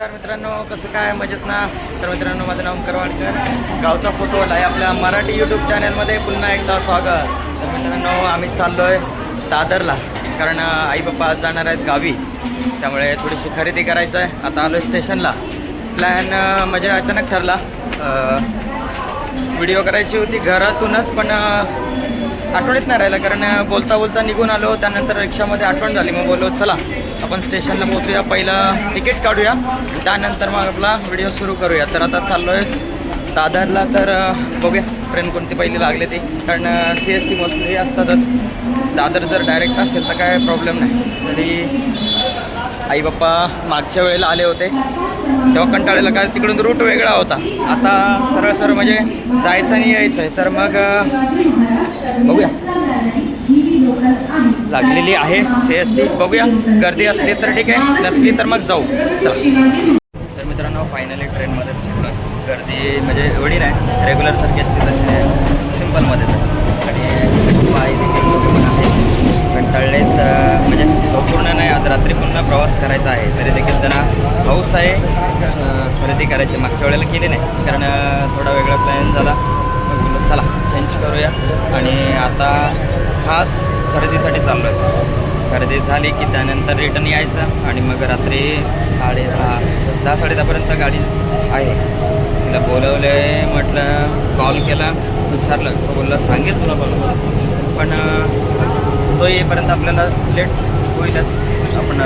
तर मित्रांनो कसं काय? मजेत ना? तर मित्रांनो माझं नाव करवाडकर. गावचा फोटो आहे आपल्या मराठी यूट्यूब चॅनलमध्ये पुन्हा एकदा स्वागत. तर मित्रांनो आम्ही चाललो आहे दादरला कारण आई बाप्पा जाणार आहेत गावी. त्यामुळे थोडीशी खरेदी करायचं आहे आता आलो स्टेशनला. प्लॅन म्हणजे अचानक ठरला. व्हिडिओ करायची होती घरातूनच पण आठवणीत नाही राहिलं कारण बोलता बोलता निघून आलो त्यानंतर रिक्षामध्ये आठवण झाली. मग बोललो चला आपण स्टेशनला पोहोचूया पहिलं तिकीट काढूया त्यानंतर मग आपला व्हिडिओ सुरू करूया. तर आता चाललो आहे दादरला तर बघूया ट्रेन कोणती पहिली लागली ती. कारण सी एस टी मोस्टली असतातच. दादर जर डायरेक्ट असेल तर काय प्रॉब्लेम नाही. तरी आई बाप्पा मागच्या वेळेला आले होते. तेव्हा कंटाळेला काय तिकडून रूट वेगळा होता. आता सरळ सरळ म्हणजे जायचं आणि यायचं आहे तर मग बघू. लागलेली आहे. सी एस टी बघूया. गर्दी असली तर ठीक आहे. नसली तर मग जाऊ. चला. तर मित्रांनो फायनली ट्रेनमध्ये शिकलो गर्दी म्हणजे एवढी नाही रेग्युलर सारखी असते तशी सिम्पलमध्ये आणि पाय देखील आहे कंटाळलेत म्हणजे संपूर्ण नाही आज रात्री पुन्हा प्रवास करायचा आहे. तरी देखील त्यांना हौस आहे. खरेदी करायची मागच्या वेळेला केली नाही. कारण थोडा वेगळा प्लॅन झाला. चला चेंज करूया. आणि आता खास खरेदीसाठी चाललो आहे खरेदी झाली की त्यानंतर रिटर्न यायचं आणि मग रात्री साडे दहा दहा साडे दहापर्यंत गाडी आहे. तिला बोलवले म्हटलं कॉल केला विचारलं. तो बोलला सांगेल तुला कॉल पण तो येईपर्यंत आपल्याला लेट होईलच. आपण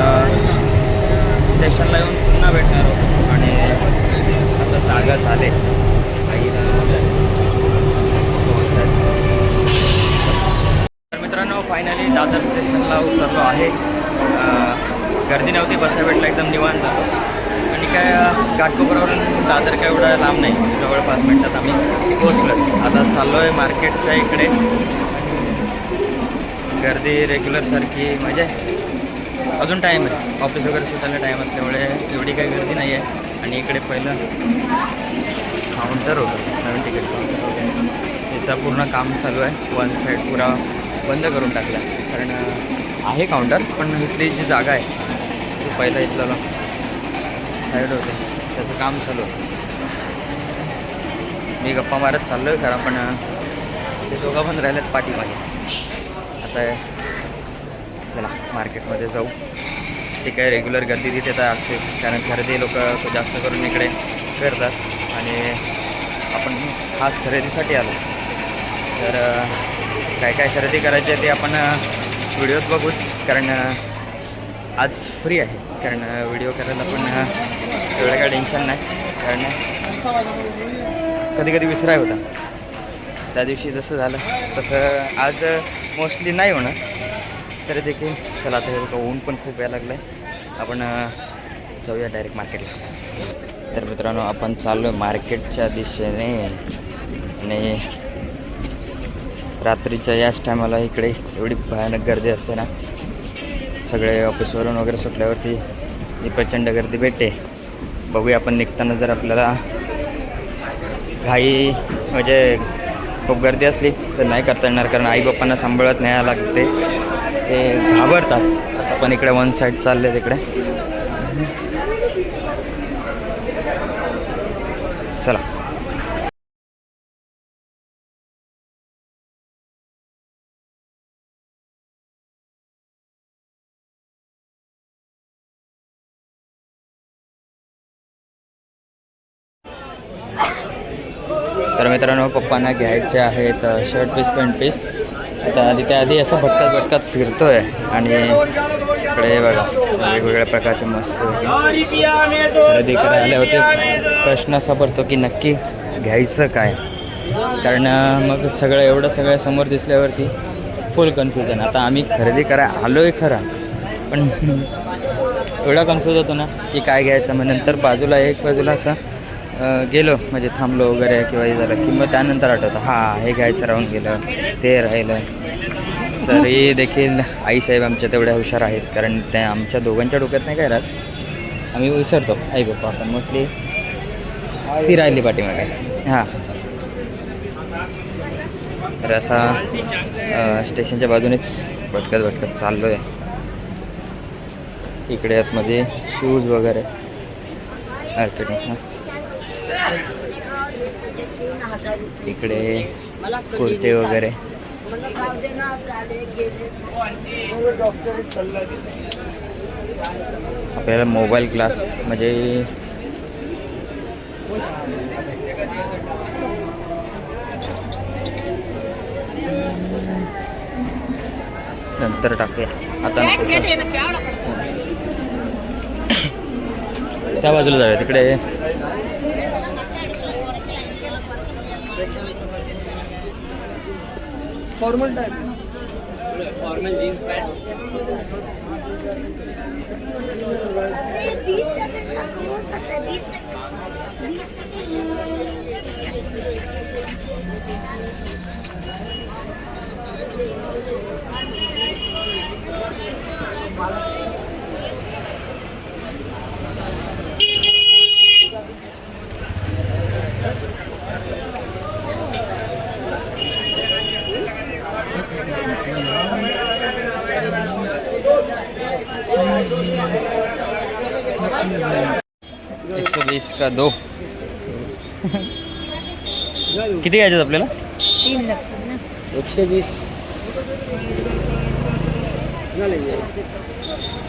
स्टेशनला येऊन पुन्हा भेटणार आहोत. आणि आता जागा झाले. फायनली दादर स्टेशनला उतरलो आहे. गर्दी नव्हती बसा भेटला एकदम निवांत. आणि काय घाटकोपरावरून दादर काय एवढा लांब नाही जवळ पाच मिनटात आम्ही. पोचलो आता चाललो आहे मार्केटच्या इकडे. गर्दी रेग्युलरसारखी म्हणजे अजून टाईम आहे. ऑफिस वगैरे सुटायला टाईम असल्यामुळे एवढी काही गर्दी नाही आहे आणि इकडे पहिलं काउंटर होतं. नवीन तिकीट काउंटर वगैरे त्याचं पूर्ण काम चालू आहे. वन साईड पुरा बंद करून टाकला कारण आहे काउंटर पण इथली जी जागा आहे ती पहिलं इथलं साईड होते. त्याचं काम चालू मी गप्पा मारत चाललो आहे खरं पण ते दोघं पण राहिलेत पाठीमागे. आता चला मार्केटमध्ये जाऊ. ठीक आहे रेग्युलर गर्दी तिथे तर असतेच. कारण खरेदी लोक जास्त करून इकडे करतात आणि आपण खास खरेदीसाठी आलो. तर काय काय खरेदी करायची आहे ते आपण अ, व्हिडिओत बघूच. कारण आज फ्री आहे. कारण व्हिडिओ करायला पण एवढं काय टेन्शन नाही. कारण कधी कधी विसराय होता. त्या दिवशी जसं झालं तसं आज मोस्टली नाही होणार. तरी देखील चला आता हे ऊन पण खूप यायला लागलं आहे आपण जाऊया डायरेक्ट मार्केटला तर मित्रांनो आपण चाललो आहे मार्केटच्या दिशेने. आणि रात्रीच्या याच टायमाला इकडे एवढी भयानक गर्दी असते ना सगळे ऑफिसवरून वगैरे सुटल्यावरती ही प्रचंड गर्दी भेटते. बघूया आपण निघताना जर आपल्याला घाई म्हणजे खूप गर्दी असली तर नाही करता येणार कारण आई बाप्पांना सांभाळत न्यायला लागते. ते घाबरतात. आपण इकडे वन साईड चालले तिकडे चला. मित्रांनो पप्पांना घ्यायचे आहेत शर्ट पीस पॅन्ट पीस आता आधी त्या आधी असं भटकत भटकत आहे आणि इकडे बघा वेगवेगळ्या प्रकारचे मस्त खरेदी करायला आले होते. प्रश्न असा पडतो की नक्की घ्यायचं काय? कारण मग सगळं एवढं सगळं समोर दिसल्यावरती फुल कन्फ्युजन आता आम्ही खरेदी करा आलो आहे खरा पण एवढा कन्फ्यूज होतो ना की काय घ्यायचं? मग नंतर बाजूला एक बाजूला असं गेलो म्हणजे थांबलो वगैरे किंवा हे झालं. की मग त्यानंतर आठवतं हां हे घ्यायचं राहून गेलं ते राहिलं. तर हे देखील आईसाहेब आमच्या तेवढ्या हुशार आहेत कारण त्या आमच्या दोघांच्या डोक्यात नाही काय राहत. आम्ही विसरतो. आई बाप्पा आपण मोस्टली ती राहिली पाठीमागे. हां. तर असा स्टेशनच्या बाजूनेच भटकत भटकत चाललो आहे इकडे आतमध्ये शूज वगैरे. मार्केटिंग इकडे कुर्ते वगैरे. आपल्याला मोबाईल क्लास म्हणजे नंतर टाकूया. आता त्या बाजूला जाऊया. तिकडे. Formal type formal jeans pant बीस सेकंड तक हो सकता है बीस सेकंड बीस एक सौ बीस का दो? किती घ्यायचे आपल्याला? तीन लगते ना. एकशे वीस.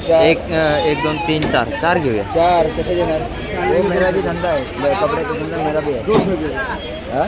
एक एक दोन तीन चार. चार घेऊया. चार. कसे देणार वो मेरा भी धंधा है ये कपड़े का धंधा मेरा भी है? हाँ?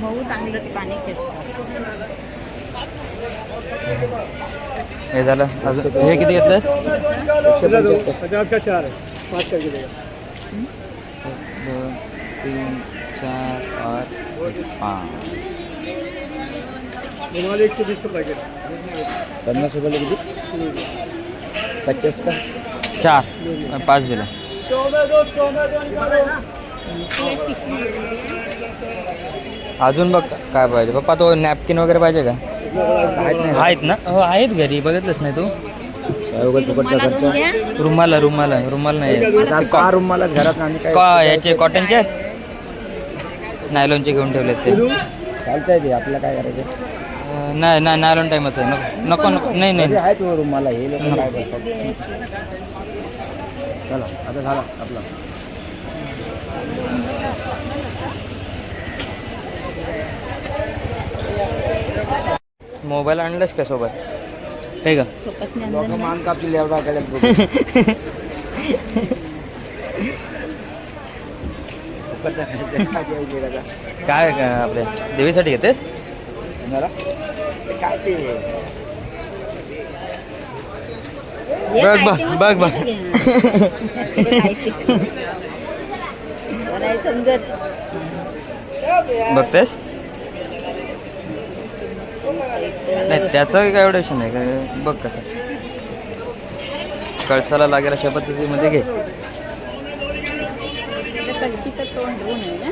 मऊ चांगलं ते पाणी हे झालं. अजून हे किती का चार है पाँच करके देगा दोन तीन चार पाच पाच का पैकेट पन्नास रुपयाला किती? पचास का? चार. पाच दिलं. अजून बघ काय पाहिजे. पप्पा तो नॅपकिन वगैरे पाहिजे का? आहेत ना. हो आहेत घरी. बघितलंच नाही तू? रुमाला रुमाला रुमाल नाही घरात काय का याचे कॉटनचे आहेत नायलॉनचे घेऊन ठेवलेत ते. चालतंय ते आपल्याला काय करायचं? अं, नाही नाही नायलॉन टाईमच आहे. नको नको नको नाही नाही. आहे तो रूम मला हे लोक काय करतात? चला आता झाला आपला. मोबाईल आणलास का सोबत? काय का? मान कापतील एवढा काय काय आपल्या देवीसाठी घेतेस? बघ बघ बघ बघ. बघतेस? नाही त्याचं काय एवढं विषय नाही का बघ कसं. कळसाला लागेल अशा पद्धतीमध्ये घे.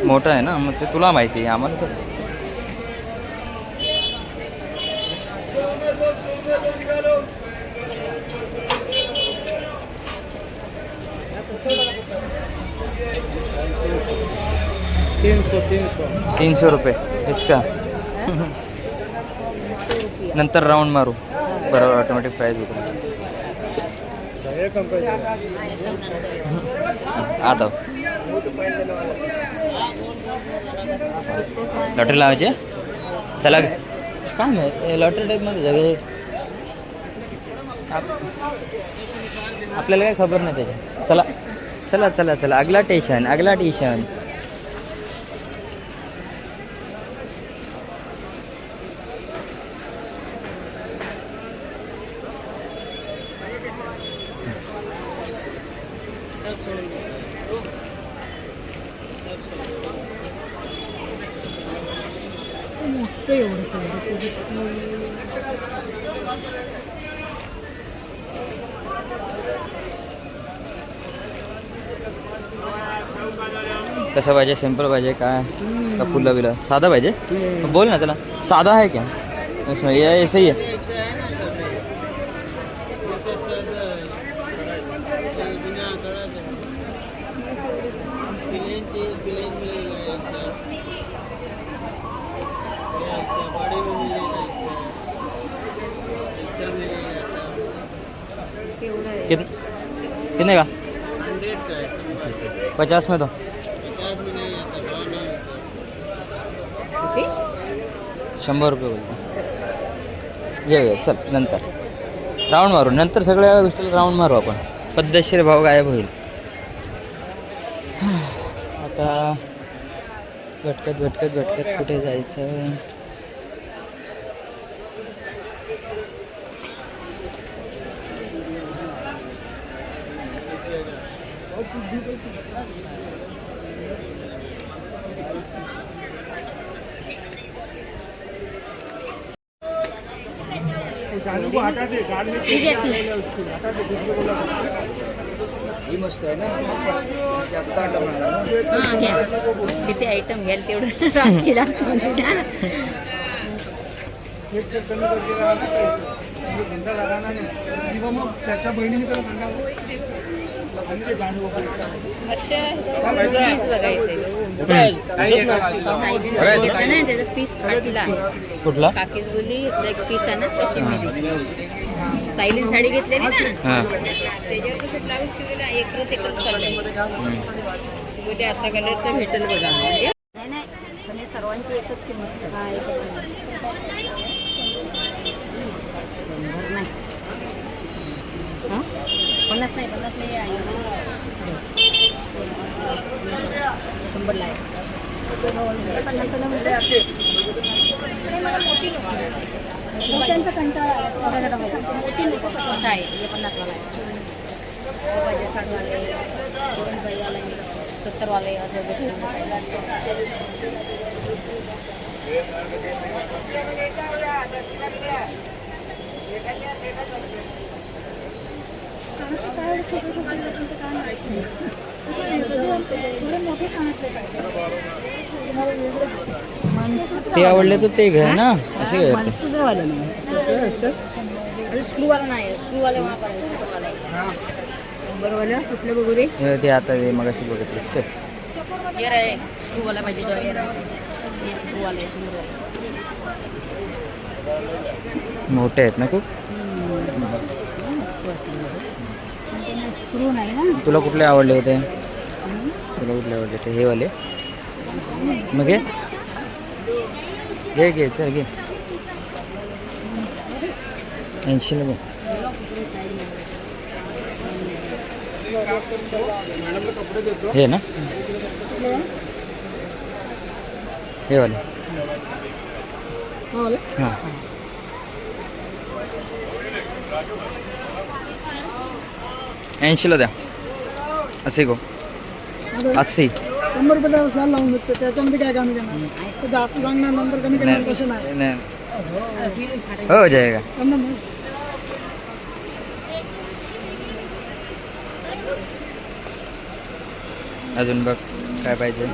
मोठं आहे ना मग ते तुला माहिती आहे आम्हाला तर. तीन सौ तीन सौ तीन सौ रुपये इसका. नंतर राऊंड मारू. बरोबर ऑटोमॅटिक प्राईज होतो. आता लॉटरी लावायची? चला. काय नाही लॉटरी टाईपमध्ये सगळे आप- आपल्याला काय खबर नाही त्याच्या चला. चला चला चला. अगला टेशन अगला टेशन कसा एवढं सिंपल कसं पाहिजे सिम्पल पाहिजे काय हम्म. का फुलं बिलं साधा पाहिजे बोल ना चला साधा है क्या? इसमें ये ऐसे ही है. कितने का? पचास में तो। शंभर रुपये बोलतो घेऊया चल नंतर। राऊंड मारू नंतर सगळ्या गोष्टीला राऊंड मारू आपण. पद्धतशीर भाव गायब होईल. आता भटकत भटकत भटकत कुठे जायचं? ही मस्त आहे ना. जास्त आटा मिळाला ना. हां घ्या. किती आयटम घ्याल तेवढं. रात्रीला म्हणजे द्या ना. असं piece बघायचंय Silent घेतलं ना, त्याचा पीस फाटला कुठला? काकीच बोलली एक पीस आहे ना त्याची मी सायलीन साडी घेतलेली ना? हां. त्याच्यावर कसं ब्लाऊज शिवलेला एकच एकच कलर बोलते असा कलरचा भेटेल बघा. म्हणजे नाही नाही. पण सर्वांची एकच किंमत हा एकच किंमत. शंभर नाही हं? पन्नास नाही पन्नास नाही आहे शंभरला आहे मोठ्यांचा कंटाळा मोठी नको का? आहे पन्नासवाला आहे पाहिजे साठवाले जेवणबाईवाले सत्तरवाले असं काय ते आवडले तर ते घ्या ना असे हे ते आता ते मग अशी बघितलीस ते. येर आहे स्क्रूवाला पाहिजे तो येर हे स्क्रूवाले शंभरवाले मोठे आहेत ना खूप? तुला कुठले आवडले होते? तुला कुठले आवडले होते? हे वाले. मग घे घे चल घे ऐंशीला घे हे ना? हे वाले? हां. ऐंशीला द्या. असे गो. अस्सी शंभर रुपये द्यावं लावून देतो. त्याच्यामध्ये काय कमी करणार ते जास्त सांगणार नंतर कमी करणार नाही. कसं नाही. नाही. हो जाएगा अजून बघ काय पाहिजे.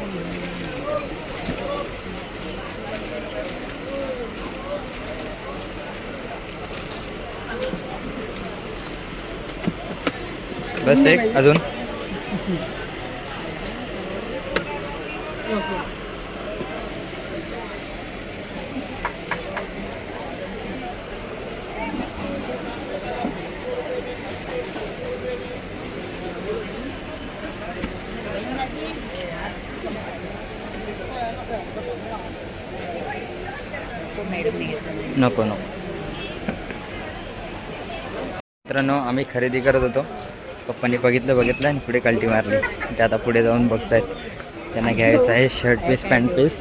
बस एक अजून? नको नको. मित्रांनो आम्ही खरेदी करत होतो. पप्पांनी बघितलं बघितलं आणि पुढे कल्टी मारली. ते आता पुढे जाऊन बघतायत. त्यांना घ्यायचं आहे शर्ट पीस पॅन्ट पीस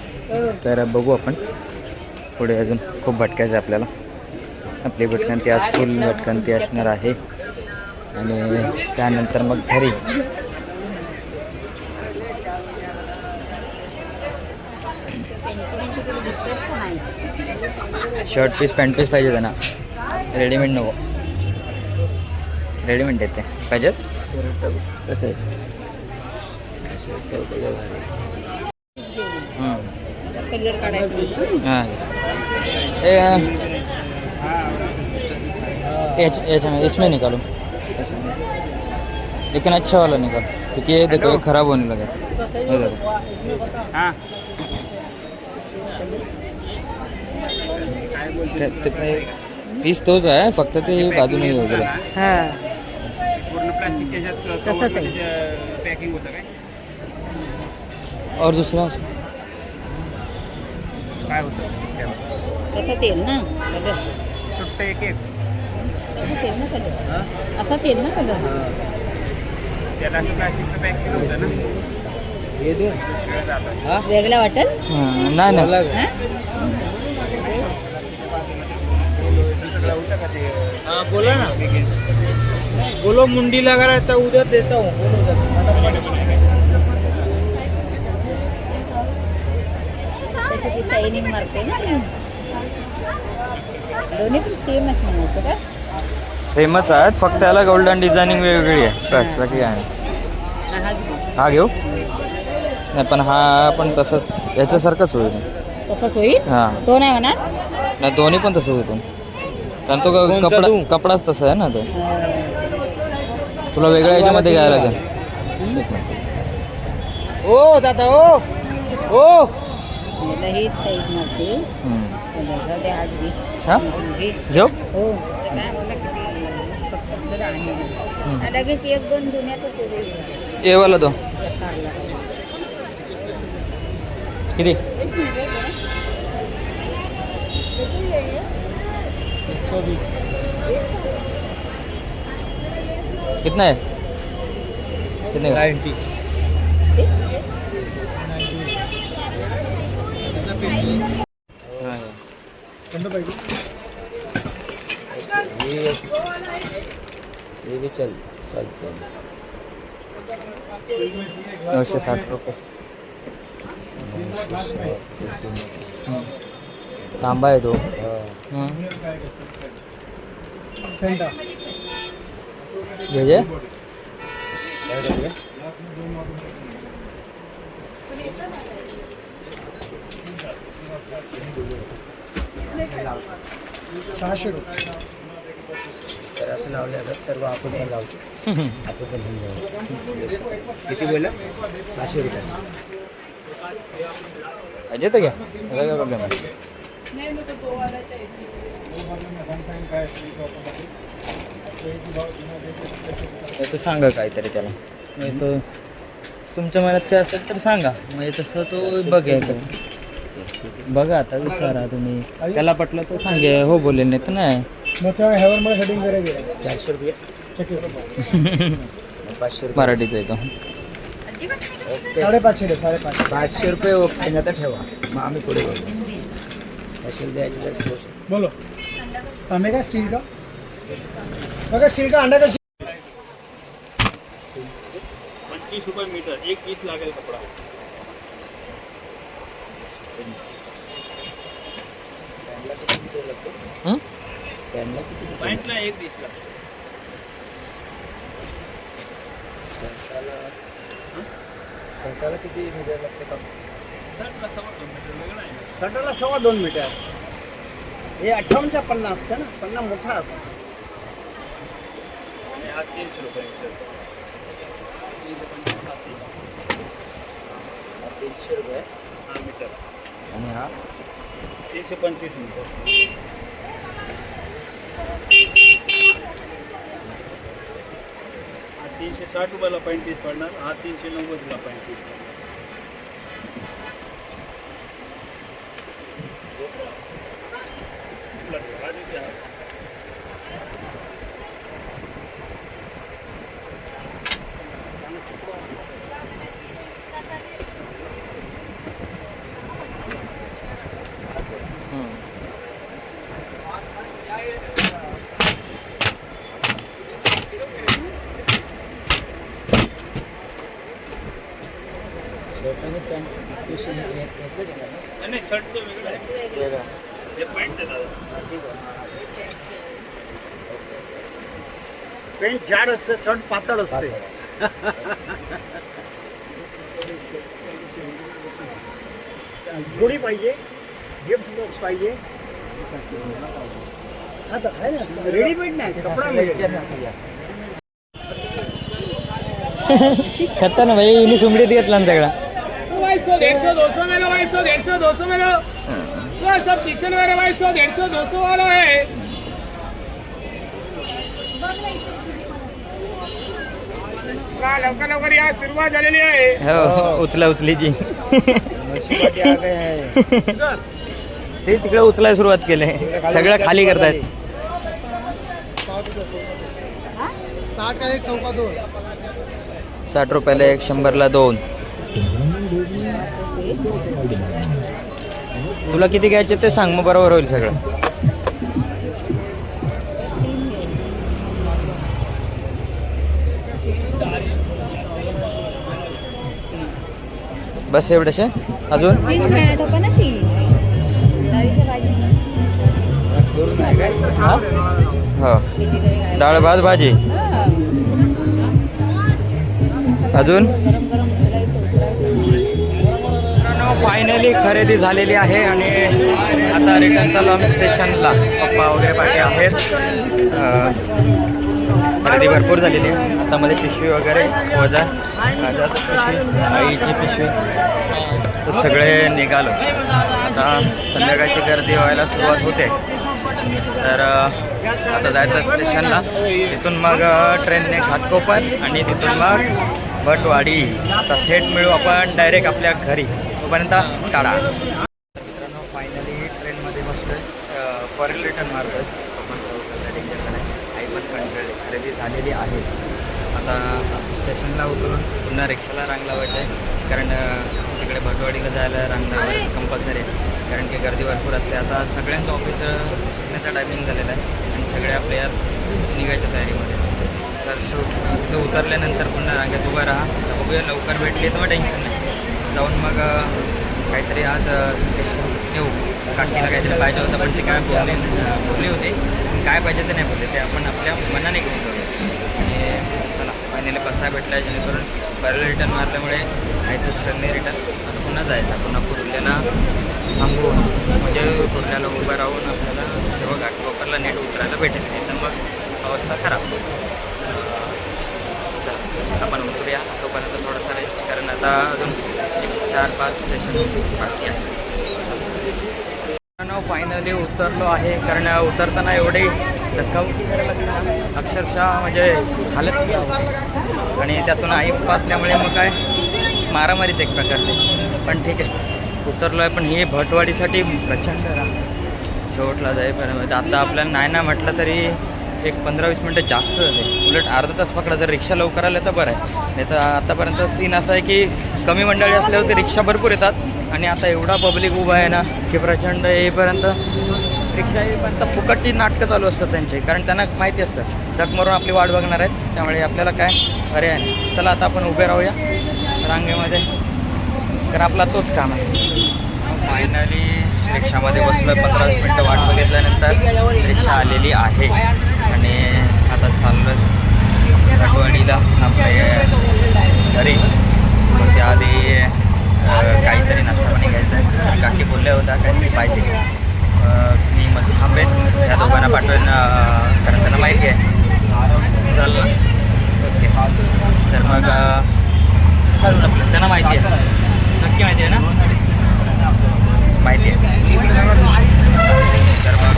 तर बघू आपण. पुढे अजून खूप भटकायचं आहे आपल्याला. आपली भटकंती आज फुल भटकंती असणार आहे. आणि त्यानंतर मग घरी. शर्ट पीस पॅन्ट पीस पाहिजे त्यांना. रेडीमेड नको. रेडीमेड देते पाहिजेत? कसं आहे. हाँ. हाँ। इसमें निकालो. लेकिन अच्छा वाला निकाल. क्योंकि ये देखो ये खराब होने लगा ये देखो ते- ते पे- पीस तोच आहे फक्त ते बाजूने हे. वगैरे हा पूर्ण प्लास्टिकच्या ह्याच्यात तसंच आहे. पॅकिंग होतं काय? और दूसरा? काय होतं? तसं तेल ना सुट्ट एक एक. तेल ना कलर. असा तेल ना कलर. त्याला असं प्लास्टिकचं पॅक केलं होतं ना. वेगळा वाटेल? हां, नाही बोला ना. बोलो मुंडी लगा रहा है तो उधर देता हूँ। बोलो त्याची शायनिंग मारते ना दोन्ही पण सेमच म्हणायचं का सेमच आहेत फक्त याला गोल्डन डिझायनिंग वेगवेगळी आहे. बस बाकी काय नाही. हा, घेऊ. नाही पण हा पण तसंच याच्यासारखंच होईल. तसंच होईल? हां. तो नाही होणार? नाही दोन्ही पण तसंच होतं कारण तो कपडा? कपडाच तसा आहे ना तो. तुला वेगळ्या याच्यामध्ये घ्यायला लागेल? एक. ओ दादा ओ ओ ते. हा. घेऊ हो लगेच एक दोन होईल. ये वाला दो कारला. किती कितना है? कितने का? नाइन्टी। हाँ, ये ये भी चल हैं। नऊशे साठ रुपये तांबा आहे तो हाँ घे जे काय करते? तर असं लावले आता सर्व आपण पण लावतो आपण पण घेऊन जाऊ किती बोला सहाशे रुपये पाहिजे तर घ्या त्याचा काय प्रॉब्लेम आहे तर सांगा काहीतरी त्याला. नाही तर तुमच्या मनात काय असेल तर सांगा. म्हणजे तसं तो बघायचं बघा आता विचारा तुम्ही. त्याला पटलं तर सांगे. हो बोलेल नाही तर नाही. चारशे रुपये. पाचशे रुपये. मराठीत येतो. ओके पाचशे रुपये ओके तर ठेवा. मग आम्ही पुढे पाचशे ठेवू. बोलो. तांबे का स्टील का? बघा स्टील का अंडा का पंचवीस रुपये मीटर एक पीस लागेल कपडा. हं? पॅन्टला एक पीस शर्टाला किती मीटर लागते का शर्टला सव्वा दोन मीटर वेगळा आहे शर्टाला सव्वा दोन मीटर. हे अठ्ठावन्नच्या पन्नास असतं ना? पन्नास मोठा असतो. आणि हा तीनशे रुपये. मीटर तीनशे रुपये. हा मीटर आणि हा तीनशे पंचवीस मीटर हा तीनशे साठ रुपयाला पॅन्टीस पडणार हा तीनशे नव्वदला पॅन्टीस पडणार हा देते हा. हं. लोकांनी पॅन्ट पिशवी घेतलं का नाही? नाही नाही शर्ट तो वेगळा आहे वेगळा. हे पॅन्ट आहे दादा हा, ठीक आहे. पेंट जाड असते शर्ट पातळ असते. जोडी पाहिजे गिफ्ट बॉक्स पाहिजे. हा तर आहे ना रेडीमेड नाही कपडा खत्ता ना भाई इनी सुमडीत घेतला ना सगळा सब किचन वाले भाई सौ डेढ़ सौ दो सौ वाला है वा, लवकर लवकर या सुरुवात झालेली आहे. हो, हो उचला उचली जी. ते तिकडे उचलाय सुरुवात केले. सगळं खाली करतायत. साठ का एक दोन साठ रुपयाला एक शंभरला दोन. तुला किती घ्यायचे ते सांग मग बरोबर होईल सगळं. बस एवढेशे? अजून? हो? डाळ भात भाजी. अजून? फायनली खरेदी झालेली आहे आणि आता रिटर्न चालू आम्ही स्टेशनला पप्पा वगैरे बाकी आहेत. खरेदी भरपूर झालेली आहे. हातामध्ये पिशवी वगैरे वजन माझ्यात पिशवी आईची पिशवी. तर सगळे निघालो. आता संध्याकाळची गर्दी व्हायला सुरुवात होते. तर आता जायचं स्टेशनला. तिथून मग ट्रेनने घाटकोपर आणि तिथून मग भटवाडी आता थेट मिळू आपण डायरेक्ट आपल्या घरी. तोपर्यंत टाळा. मित्रांनो फायनली ट्रेनमध्ये बसतोय फॉरेन रिटर्न मारतोय. डेंजरचं नाही पण खरेदी झालेली आहे. आता स्टेशनला उतरून पुन्हा रिक्षाला रांग लावायचं आहे कारण तिकडे भटवाडीला जायला रांग लावायला कंपल्सरी आहे. कारण की गर्दी भरपूर असते. आता सगळ्यांचं ऑफिस सुटण्याचा टायमिंग झालेला आहे. आणि सगळे आपल्या निघायच्या तयारीमध्ये तर शूट तिथं उतरल्यानंतर पुन्हा रांगेत उभं राहा. तर बघूया लवकर भेटली तर मग टेन्शन नाही. जाऊन मग काहीतरी आज स्टेशन येऊ काकीला काहीतरी पाहिजे होतं पण ते काय बोलले बोलली होती. काय पाहिजे ते नाही बोलले. ते आपण आपल्या मनाने घेऊन जाऊया. आणि चला फायनली कसा भेटला जेणेकरून परत रिटर्न मारल्यामुळे काहीतरी ट्रेनने रिटर्न आता पुन्हा जायचं. पुन्हा कुर्ल्याला थांबवून म्हणजे कुर्ल्याला उभं राहून आपल्याला जेव्हा घाटकोपरला नेट उतरायला भेटेल. नाही तर मग अवस्था खराब. चला आपण उतरूया. तोपर्यंत थोडासा रेस्ट कारण आता अजून एक चार पाच स्टेशन बाकी आहे फायनली उतरलो आहे. कारण उतरताना एवढी धक्काबुक्की करायला लागली अक्षरशः म्हणजे हालत होती. आणि त्यातून आई पासल्यामुळे मग काय? मारामारीच एक प्रकारचे पण ठीक आहे. उतरलो आहे पण हे भटवाडीसाठी प्रचंड शेवटला जाईपर्यंत आता आपल्याला नाही ना म्हटलं तरी एक पंधरा वीस मिनटं जास्त झाले. उलट अर्धा तास पकडा. जर रिक्षा लवकर आल्या तर बरं आहे. नाही तर आतापर्यंत सीन असा आहे की कमी मंडळी असल्यावर रिक्षा भरपूर येतात. आणि आता एवढा पब्लिक उभा आहे ना की प्रचंड येईपर्यंत रिक्षा येईपर्यंत फुकटची नाटकं चालू असतात त्यांची कारण त्यांना माहिती असतं. जगमरून आपली वाट बघणार आहेत त्यामुळे आपल्याला काय अरे आहे चला आता आपण उभे राहूया रांगेमध्ये. तर आपला तोच काम आहे. फायनली रिक्षामध्ये बसलो पंधरा मिनटं वाट बघितल्यानंतर रिक्षा आलेली आहे. आणि आता चाललो आठवणीला आपल्या घरी. मग त्याआधी काहीतरी नाश्ता पाणी घ्यायचं आहे. काकी बोलल्या होत्या काहीतरी पाहिजे. मी मग थांबेन. ह्या दोघांना पाठवेन कारण त्यांना माहिती आहे. चाललं ओके. तर मग चालू आपलं. त्यांना माहिती आहे. नक्की माहिती आहे ना? माहिती आहे. तर मग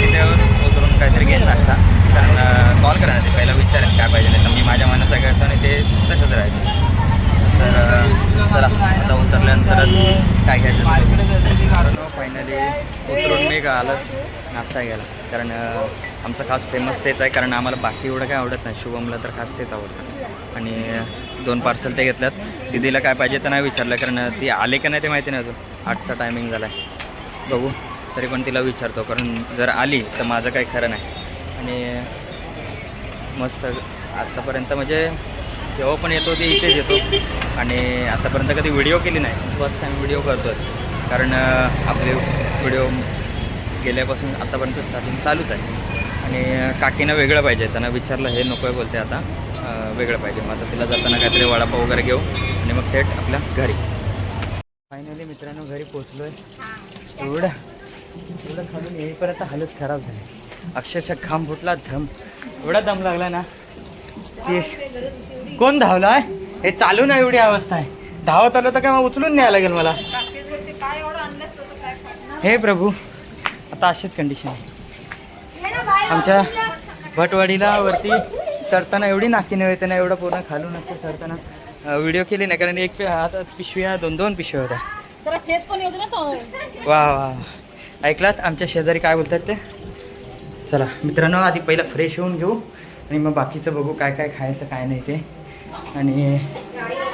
तिथे उतरून काहीतरी घेईन नाश्ता. कारण कॉल करा ते. पहिला विचारेन काय पाहिजे नाही तर मी माझ्या मनाचा घ्यायचं आणि ते तसंच राहायचं तर चला आता उतरल्यानंतरच काय घ्यायचं फायनली उतरून मी का आलं नाश्ता घ्यायला. कारण आमचं खास फेमस तेच आहे कारण आम्हाला बाकी एवढं काय आवडत नाही. शुभमला तर खास तेच आवडतं. आणि दोन पार्सल ते घेतल्यात. दिदीला काय पाहिजे तर नाही विचारलं कारण ती आले का नाही ते माहिती नाही अजून. आठचा टायमिंग झाला आहे बघू तरी पण तिला विचारतो. कारण जर आली तर माझं काही खरं नाही. आणि मस्त आत्तापर्यंत म्हणजे जेव्हा पण येतो ते इथेच येतो. आणि आतापर्यंत कधी व्हिडिओ केली नाही. फर्स्ट टाईम व्हिडिओ करतो आहे कारण आपले व्हिडिओ गेल्यापासून आत्तापर्यंत स्टार्टिंग चालूच आहे. आणि काकीनं वेगळं पाहिजे. त्यांना विचारलं हे नको आहे बोलते आता. वेगळं पाहिजे. मग आता तिला जाताना काहीतरी वडापाव वगैरे घेऊ आणि मग थेट आपल्या घरी. फायनली मित्रांनो घरी पोचलो आहे एवढं एवढं खालून येईपर्यंत हालत खराब झाली. अक्षरशः घाम फुटला धम एवढा दम लागला ना ते कोण धावलाय? हे चालू ना एवढी अवस्था आहे. धावत आलो तर काय मग उचलून न्यायला लागेल मला? हे प्रभू आता अशीच कंडिशन आहे. आमच्या भटवाडीला वरती चढताना एवढी नाकी नव्हे त्यांना एवढं पूर्ण खालून असं चढताना व्हिडिओ केली नाही कारण एक आता पिशव्या दोन दोन पिशव्या होत्या. वा वा. ऐकलात? आमच्या शेजारी काय बोलतात ते? चला मित्रांनो आधी पहिला फ्रेश होऊन घेऊ आणि मग बाकीचं बघू काय काय खायचं काय नाही ते. आणि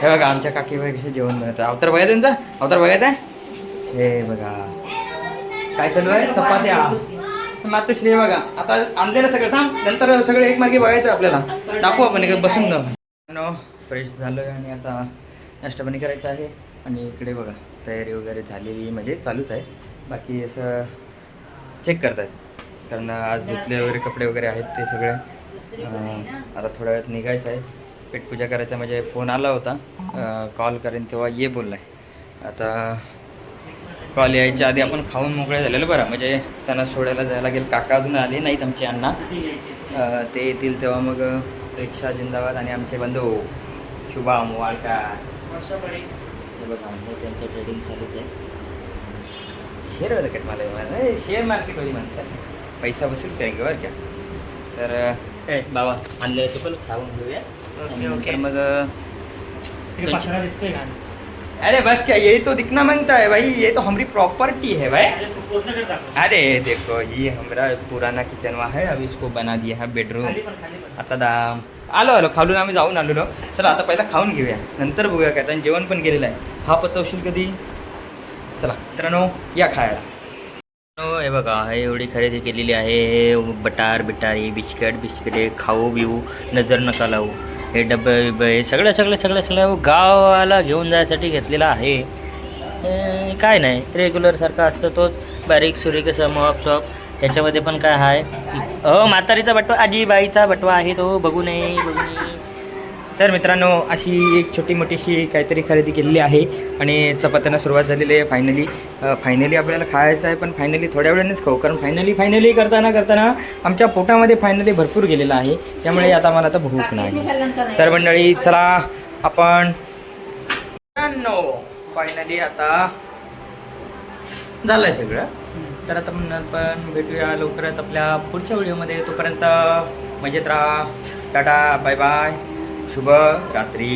हे बघा आमच्या काकी वगैरे जेवण बनवतं अवतार बघायचं त्यांचा अवतार बघायचा आहे? हे बघा. काय चालू आहे? चपात्या. मातोश्री हे बघा. आता आणलेलं सगळं थांब. नंतर सगळं एक मागे बघायचं आपल्याला. टाकू आपण एक बसून जाऊ. फ्रेश झालं आणि आता नाश्ता पाणी करायचं आहे. आणि इकडे बघा तयारी वगैरे झालेली म्हणजे चालूच आहे. बाकी असं चेक करतायत. कारण आज धुतले वगैरे कपडे वगैरे आहेत ते सगळे. आता थोड्या वेळात निघायचं आहे. पेटपूजा करायचा म्हणजे फोन आला होता. कॉल करेन तेव्हा ये बोलला आहे आता कॉल यायच्या आधी आपण खाऊन मोकळे झालेलं बरं. म्हणजे त्यांना सोडायला जायला लागेल. काका अजून आले नाहीत आमचे अण्णा. ते येतील तेव्हा मग रिक्षा जिंदाबाद आणि आमचे बंधू. शुभम वाळका बघा हे त्यांचं ट्रेडिंग चालूच आहे. शेअर मार्केट मला मला शेअर मार्केटवाली माणसं आहे. पैसा वसूल करेंगे बरं क्या तर ए बाबा आणलं पण खाऊन घेऊया. मग अरे बस क्या यही तो दिखना मांगता है भाई ये तो हमारी प्रॉपर्टी है भाई। अरे देखो ये हमारा पुराना किचन वहाँ है अभी इसको बना दिया है बेडरूम आता दा आलो आलो खालून आम्ही जाऊन आलेलो चला आता पहिला खाऊन घेऊया। नंतर बघूया काय आणि जेवण पण केलेलं आहे। हा पचवशील कधी? चला मित्रांनो या खायला। हे बघा हे एवढी खरेदी केलेली आहे हे बटार बिटारी बिस्किट बिस्किटे खाऊ बिऊ नजर नका लावू। हे डबे बिबे हे सगळं सगळं सगळं सगळं हो गावाला घेऊन जायसाठी घेतलेलं आहे. काय नाही रेग्युलरसारखा असतं तोच बारीक सुरीक असं मॉप सॉप ह्याच्यामध्ये पण काय आहे? हो म्हातारीचा बटवा आजी बाईचा बटवा आहे तो बघू नये बघू नये. तर मित्रांनो अशी एक छोटी मोठीशी काहीतरी खरेदी केलेली आहे आणि चपात्यांना सुरुवात झालेली आहे फायनली फायनली आपल्याला खायचं आहे पण फायनली थोड्या वेळानेच खाऊ. कारण फायनली फायनली करताना करताना आमच्या पोटामध्ये फायनली भरपूर गेलेलं आहे. त्यामुळे आता मला आता भूक नाही. तर मंडळी चला आपण फायनली आता झालंय सगळं. तर आता पण आपण भेटूया लवकरच आपल्या पुढच्या व्हिडिओमध्ये. तोपर्यंत मजेत राहा. टाटा बाय बाय शुभ रात्री